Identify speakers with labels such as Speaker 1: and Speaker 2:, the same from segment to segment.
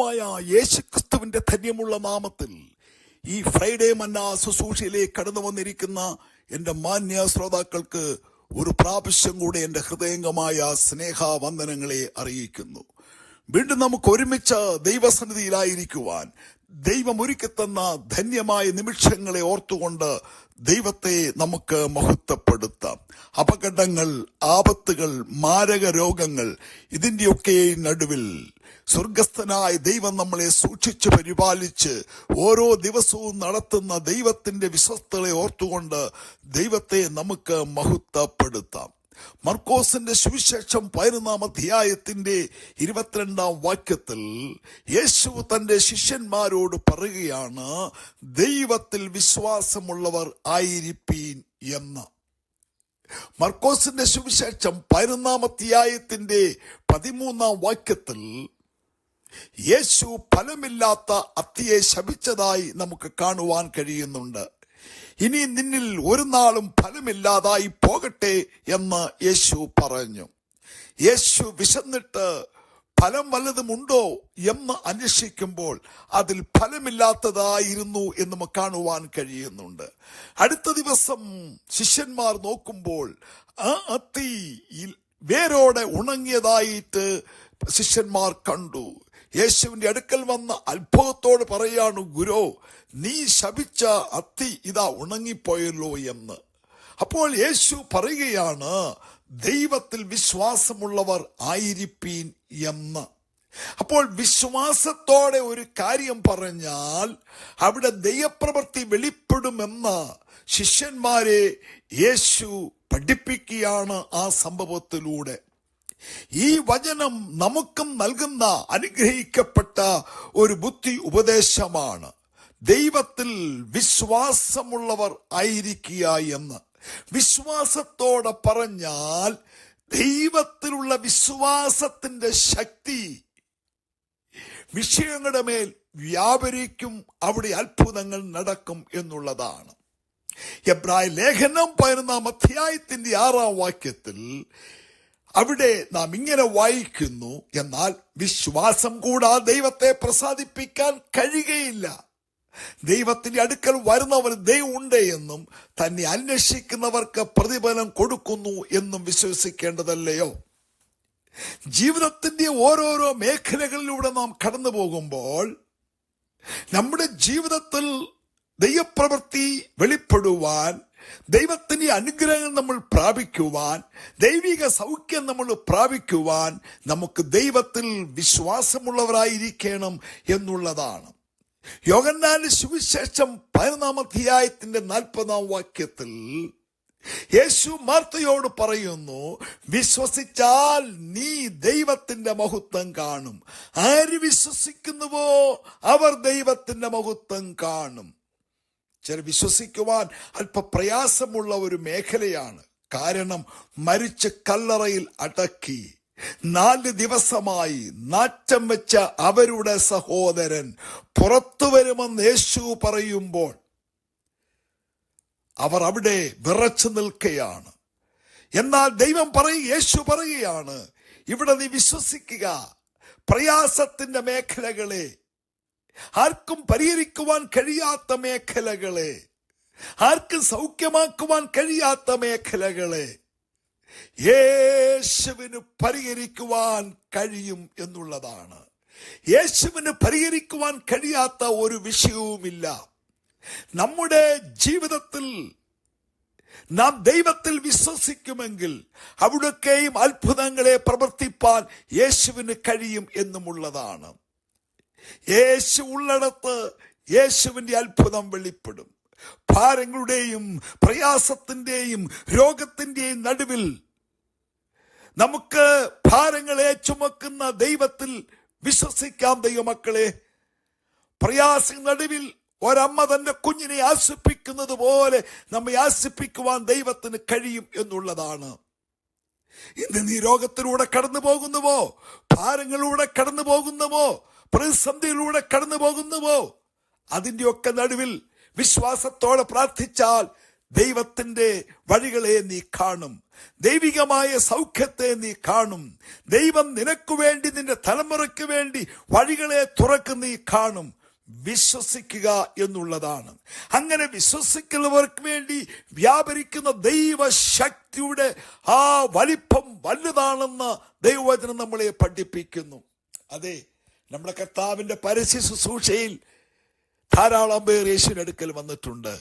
Speaker 1: കർത്താവായ യേശുക്രിസ്തുവിന്റെ ധന്യമുള്ള നാമത്തിൽ ഈ ഫ്രൈഡേ മന്ന ശുശ്രൂഷയിലേക്ക് കടന്നു വന്നിരിക്കുന്ന എന്റെ മാന്യ ശ്രോതാക്കൾക്ക് ഒരു പ്രാവശ്യം കൂടെ എന്റെ ഹൃദയംഗമായ സ്നേഹവന്ദനങ്ങളെ അറിയിക്കുന്നു. വീണ്ടും നമുക്ക് ഒരുമിച്ച് ദൈവസന്നിധിയിലായിരിക്കുവാൻ ദൈവം ഒരുക്കിത്തന്ന ധന്യമായ നിമിഷങ്ങളെ ഓർത്തുകൊണ്ട് ദൈവത്തെ നമുക്ക് മഹത്വപ്പെടുത്താം. അപകടങ്ങൾ ആപത്തുകൾ മാരക രോഗങ്ങൾ ഇതിന്റെയൊക്കെ നടുവിൽ സ്വർഗസ്ഥനായ ദൈവം നമ്മളെ സൂക്ഷിച്ച് പരിപാലിച്ച് ഓരോ ദിവസവും നടത്തുന്ന ദൈവത്തിന്റെ വിശ്വസ്തകളെ ഓർത്തുകൊണ്ട് ദൈവത്തെ നമുക്ക് മഹത്വപ്പെടുത്താം. മർക്കോസിന്റെ സുവിശേഷം പതിനൊന്നാം അധ്യായത്തിന്റെ ഇരുപത്തിരണ്ടാം വാക്യത്തിൽ യേശു തന്റെ ശിഷ്യന്മാരോട് പറയുകയാണ് ദൈവത്തിൽ വിശ്വാസമുള്ളവർ ആയിരിപ്പീൻ എന്ന്. മർക്കോസിന്റെ സുവിശേഷം പതിനൊന്നാം അധ്യായത്തിന്റെ പതിമൂന്നാം വാക്യത്തിൽ യേശു ഫലമില്ലാത്ത അത്തിയെ ശപിച്ചതായി നമുക്ക് കാണുവാൻ കഴിയുന്നുണ്ട്. ഇനി നിന്നിൽ ഒരു നാളും ഫലമില്ലാതായി പോകട്ടെ എന്ന് യേശു പറഞ്ഞു. യേശു വിശന്നിട്ട് ഫലം വല്ലതുമുണ്ടോ എന്ന് അന്വേഷിക്കുമ്പോൾ അതിൽ ഫലമില്ലാത്തതായിരുന്നു എന്ന് നമുക്ക് കാണുവാൻ കഴിയുന്നുണ്ട്. അടുത്ത ദിവസം ശിഷ്യന്മാർ നോക്കുമ്പോൾ ആ അത്തി വേരോടെ ഉണങ്ങിയതായിട്ട് ശിഷ്യന്മാർ കണ്ടു. യേശുവിന്റെ അടുക്കൽ വന്ന അത്ഭുതത്തോട് പറയാണ് ഗുരു നീ ശപിച്ച അത്തി ഇതാ ഉണങ്ങിപ്പോയല്ലോ എന്ന്. അപ്പോൾ യേശു പറയുകയാണ് ദൈവത്തിൽ വിശ്വാസമുള്ളവർ ആയിരിപ്പീൻ എന്ന്. അപ്പോൾ വിശ്വാസത്തോടെ ഒരു കാര്യം പറഞ്ഞാൽ അവിടെ ദൈവപ്രവൃത്തി വെളിപ്പെടുമെന്ന് ശിഷ്യന്മാരെ യേശു പഠിപ്പിക്കുകയാണ് ആ സംഭവത്തിലൂടെ. ഈ വചനം നമുക്കും നൽകുന്ന അനുഗ്രഹിക്കപ്പെട്ട ഒരു ബുദ്ധി ഉപദേശമാണ്. ദൈവത്തിൽ വിശ്വാസമുള്ളവർ ആയിരിക്കുക എന്ന്. വിശ്വാസത്തോടെ പറഞ്ഞാൽ ദൈവത്തിലുള്ള വിശ്വാസത്തിന്റെ ശക്തി വിഷയങ്ങളുടെ മേൽ വ്യാപരിക്കും അവിടെ അത്ഭുതങ്ങൾ നടക്കും എന്നുള്ളതാണ്. എബ്രായ ലേഖനം പതിനൊന്നാം അധ്യായത്തിന്റെ ആറാം വാക്യത്തിൽ അവിടെ നാം ഇങ്ങനെ വായിക്കുന്നു എന്നാൽ വിശ്വാസം കൂടാതെ ദൈവത്തെ പ്രസാദിപ്പിക്കാൻ കഴിയുകയില്ല. ദൈവത്തിന്റെ അടുക്കൽ വരുന്നവർ ദൈവം ഉണ്ട് എന്നും തന്നെ അന്വേഷിക്കുന്നവർക്ക് പ്രതിഫലം കൊടുക്കുന്നു എന്നും വിശ്വസിക്കേണ്ടതല്ലയോ? ജീവിതത്തിന്റെ ഓരോരോ മേഖലകളിലൂടെ നാം കടന്നു പോകുമ്പോൾ നമ്മുടെ ജീവിതത്തിൽ ദൈവപ്രവൃത്തി വെളിപ്പെടുവാൻ ദൈവത്തിന്റെ അനുഗ്രഹം നമ്മൾ പ്രാപിക്കുവാൻ ദൈവിക സൗഖ്യം നമ്മൾ പ്രാപിക്കുവാൻ നമുക്ക് ദൈവത്തിൽ വിശ്വാസമുള്ളവരായിരിക്കണം എന്നുള്ളതാണ്. യോഗന്നാന്റെ സുവിശേഷം പതിനൊന്നാം അധ്യായത്തിന്റെ നാൽപ്പതാം വാക്യത്തിൽ യേശു മാർത്തയോട് പറയുന്നു വിശ്വസിച്ചാൽ നീ ദൈവത്തിന്റെ മഹത്വം കാണും. ആര് വിശ്വസിക്കുന്നുവോ അവർ ദൈവത്തിന്റെ മഹത്വം കാണും. ചില വിശ്വസിക്കുവാൻ അല്പ പ്രയാസമുള്ള ഒരു മേഖലയാണ്. കാരണം മരിച്ച കല്ലറയിൽ അടക്കി നാല് ദിവസമായി നാറ്റം വെച്ച അവരുടെ സഹോദരൻ പുറത്തു വരുമെന്ന് യേശു പറയുമ്പോൾ അവർ അവിടെ വിറച്ചു നിൽക്കുകയാണ്. എന്നാൽ ദൈവം പറയും യേശു പറയുകയാണ് ഇവിടെ നീ വിശ്വസിക്കുക പ്രയാസത്തിന്റെ മേഖലകളെ ആർക്കും പരിഹരിക്കുവാൻ കഴിയാത്ത മേഖലകളെ. ആർക്കും സൗഖ്യമാക്കുവാൻ കഴിയാത്ത മേഖലകളെ. യേശുവിന് പരിഹരിക്കുവാൻ കഴിയും എന്നുള്ളതാണ്. യേശുവിന് പരിഹരിക്കുവാൻ കഴിയാത്ത ഒരു വിഷയവുമില്ല. നമ്മുടെ ജീവിതത്തിൽ നാം ദൈവത്തിൽ വിശ്വസിക്കുമെങ്കിൽ അവിടൊക്കെയും അത്ഭുതങ്ങളെ പ്രവർത്തിപ്പാൻ യേശുവിന് കഴിയും എന്നുമുള്ളതാണ്. യേശു ഉള്ളിടത്ത് യേശുവിന്റെ അത്ഭുതം വെളിപ്പെടും. ഭാരങ്ങളുടെയും പ്രയാസത്തിന്റെയും രോഗത്തിന്റെയും നടുവിൽ നമുക്ക് ഭാരങ്ങളെ ചുമക്കുന്ന ദൈവത്തിൽ വിശ്വസിക്കാം ദൈവമക്കളെ. പ്രയാസ നടുവിൽ ഒരമ്മ തന്റെ കുഞ്ഞിനെ ആസിപ്പിക്കുന്നത് പോലെ നമ്മെ ആസിപ്പിക്കുവാൻ ദൈവത്തിന് കഴിയും എന്നുള്ളതാണ്. ഇന്ന് നീ രോഗത്തിലൂടെ കടന്നു പോകുന്നുവോ ഭാരങ്ങളിലൂടെ കടന്നു പോകുന്നുവോ പ്രതിസന്ധിയിലൂടെ കടന്നു പോകുന്നുവോ? അതിന്റെയൊക്കെ നടുവിൽ വിശ്വാസത്തോടെ പ്രാർത്ഥിച്ചാൽ ദൈവത്തിന്റെ വഴികളെ നീ കാണും. ദൈവികമായ സൗഖ്യത്തെ നീ കാണും. ദൈവം നിനക്ക് വേണ്ടി നിന്റെ തലമുറയ്ക്ക് വേണ്ടി വഴികളെ തുറക്ക് നീ കാണും. വിശ്വസിക്കുക എന്നുള്ളതാണ്. അങ്ങനെ വിശ്വസിക്കുന്നവർക്ക് വേണ്ടി വ്യാപരിക്കുന്ന ദൈവശക്തിയുടെ ആ വലിപ്പം വലുതാണെന്ന് ദൈവവചനം നമ്മളെ പഠിപ്പിക്കുന്നു. അതെ നമ്മുടെ കർത്താവിന്റെ പരസ്യ ശുശ്രൂഷയിൽ ധാരാളം പേർ യേശുവിനടുക്കൽ വന്നിട്ടുണ്ട്.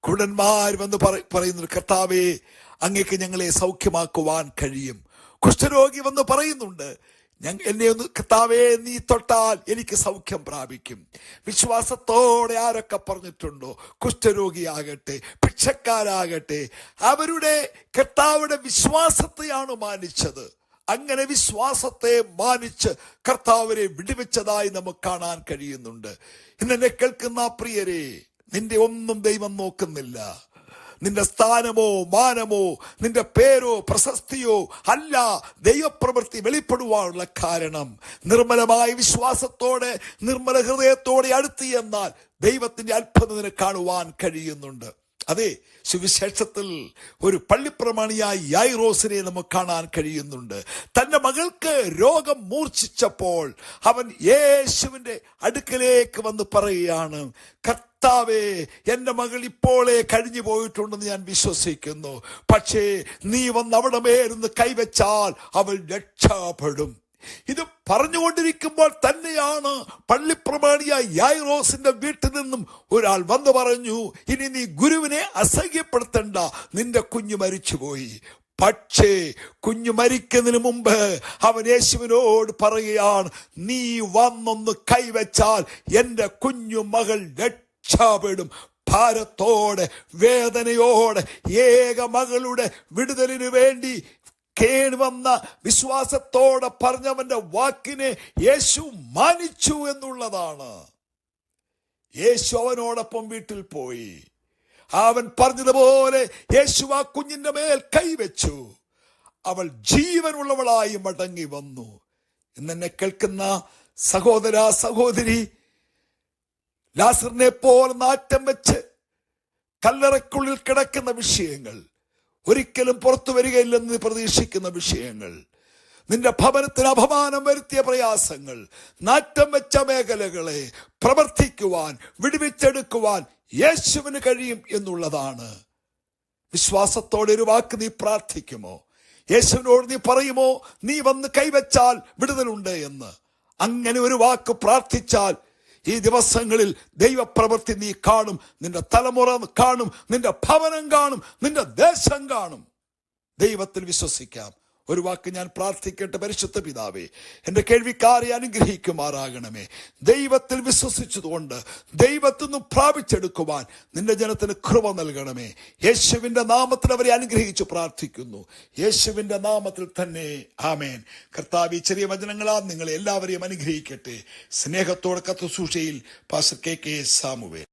Speaker 1: കുടന്മാർ വന്ന് പറ- പറയുന്നു കർത്താവേ അങ്ങേക്ക് ഞങ്ങളെ സൗഖ്യമാക്കുവാൻ കഴിയും. കുഷ്ഠരോഗി വന്ന് പറയുന്നുണ്ട് ഞങ്ങ എന്നെ ഒന്ന് കർത്താവേ നീ തൊട്ടാൽ എനിക്ക് സൗഖ്യം പ്രാപിക്കും. വിശ്വാസത്തോടെ ആരൊക്കെ പറഞ്ഞിട്ടുണ്ടോ? കുഷ്ഠരോഗിയാകട്ടെ ഭിക്ഷക്കാരാകട്ടെ അവരുടെ കർത്താവിടെ വിശ്വാസത്തെയാണ് മാനിച്ചത്. അങ്ങനെ വിശ്വാസത്തെ മാനിച്ച് കർത്താവരെ വിടുവിച്ചതായി നമുക്ക് കാണാൻ കഴിയുന്നുണ്ട്. ഇന്നെന്നെ കേൾക്കുന്ന പ്രിയരെ നിന്റെ ഒന്നും ദൈവം നോക്കുന്നില്ല. നിന്റെ സ്ഥാനമോ മാനമോ നിന്റെ പേരോ പ്രശസ്തിയോ അല്ല ദൈവപ്രവൃത്തി വെളിപ്പെടുവാനുള്ള കാരണം. നിർമ്മലമായ വിശ്വാസത്തോടെ നിർമ്മല ഹൃദയത്തോടെ അടുത്ത് എന്നാൽ ദൈവത്തിന്റെ അത്ഭുതം നിനക്ക് കാണുവാൻ കഴിയുന്നുണ്ട്. അതെ സുവിശേഷത്തിൽ ഒരു പള്ളിപ്രമാണിയായ യായിറോസിനെ നമുക്ക് കാണാൻ കഴിയുന്നുണ്ട്. തന്റെ മകൾക്ക് രോഗം മൂർച്ഛിച്ചപ്പോൾ അവൻ യേശുവിന്റെ അടുക്കലേക്ക് വന്ന് പറയുകയാണ് കർത്താവേ എന്റെ മകൾ ഇപ്പോളേ കഴിഞ്ഞു പോയിട്ടുണ്ടെന്ന് ഞാൻ വിശ്വസിക്കുന്നു. പക്ഷേ നീ വന്ന് അവിടെ മേരുന്ന് കൈവച്ചാൽ അവൾ രക്ഷപ്പെടും. ഇത് പറഞ്ഞുകൊണ്ടിരിക്കുമ്പോൾ തന്നെയാണ് പള്ളിപ്രമാണിയായ യായിറോസിന്റെ വീട്ടിൽ നിന്നും ഒരാൾ വന്നു പറഞ്ഞു ഇനി നീ ഗുരുവിനെ അസഹ്യപ്പെടുത്തണ്ട. നിന്റെ കുഞ്ഞു മരിച്ചുപോയി. പക്ഷേ കുഞ്ഞു മരിക്കുന്നതിന് മുമ്പ് അവൻ യേശുവിനോട് പറയുകയാണ് നീ വന്നൊന്ന് കൈവച്ചാൽ എന്റെ കുഞ്ഞു മകൾ രക്ഷപ്പെടും ഭാരത്തോടെ വേദനയോടെ ഏക മകളുടെ വിടുതലിനു വേണ്ടി കേണി വിശ്വാസത്തോടെ പറഞ്ഞവന്റെ വാക്കിനെ യേശു മാനിച്ചു എന്നുള്ളതാണ്. യേശു അവനോടൊപ്പം വീട്ടിൽ പോയി. അവൻ പറഞ്ഞതുപോലെ യേശു ആ കുഞ്ഞിന്റെ മേൽ കൈവച്ചു അവൾ ജീവനുള്ളവളായി മടങ്ങി വന്നു. എന്നെ കേൾക്കുന്ന സഹോദര സഹോദരി ലാസറിനെ പോലെ നാറ്റം വെച്ച് കല്ലറക്കുള്ളിൽ കിടക്കുന്ന വിഷയങ്ങൾ ഒരിക്കലും പുറത്തു വരികയില്ലെന്ന് പ്രതീക്ഷിക്കുന്ന വിഷയങ്ങൾ. നിന്റെ ഭവനത്തിന് അപമാനം വരുത്തിയ പ്രയാസങ്ങൾ നാറ്റം വെച്ച മേഖലകളെ പ്രവർത്തിക്കുവാൻ വിടുവിച്ചെടുക്കുവാൻ യേശുവിന് കഴിയും എന്നുള്ളതാണ്. വിശ്വാസത്തോടെ ഒരു വാക്ക് നീ പ്രാർത്ഥിക്കുമോ? യേശുവിനോട് നീ പറയുമോ നീ വന്ന് കൈവച്ചാൽ വിടുതലുണ്ട് എന്ന്. അങ്ങനെ ഒരു വാക്ക് പ്രാർത്ഥിച്ചാൽ ഈ ദിവസങ്ങളിൽ ദൈവപ്രവൃത്തി നീ കാണും. നിന്റെ തലമുറ കാണും. നിന്റെ ഭവനം കാണും. നിന്റെ ദേശം കാണും. ദൈവത്തിൽ വിശ്വസിക്കാം. ഒരു വാക്ക് ഞാൻ പ്രാർത്ഥിക്കട്ടെ പരിശുദ്ധ പിതാവേ. എന്റെ കേൾവിക്കാരെ അനുഗ്രഹിക്കുമാറാകണമേ. ദൈവത്തിൽ വിശ്വസിച്ചതുകൊണ്ട് ദൈവത്തിൽ നിന്നും പ്രാപിച്ചെടുക്കുവാൻ നിന്റെ ജനത്തിന് കൃപ നൽകണമേ. യേശുവിന്റെ നാമത്തിൽ അവരെ അനുഗ്രഹിച്ചു പ്രാർത്ഥിക്കുന്നു. യേശുവിന്റെ നാമത്തിൽ തന്നെ ആമേൻ. കർത്താവ് ഈ ചെറിയ വചനങ്ങളാൽ നിങ്ങളെ എല്ലാവരെയും അനുഗ്രഹിക്കട്ടെ. സ്നേഹത്തോടെ കത്തുസൂഷയിൽ പാസ്റ്റർ കെ കെ സാമുവേ.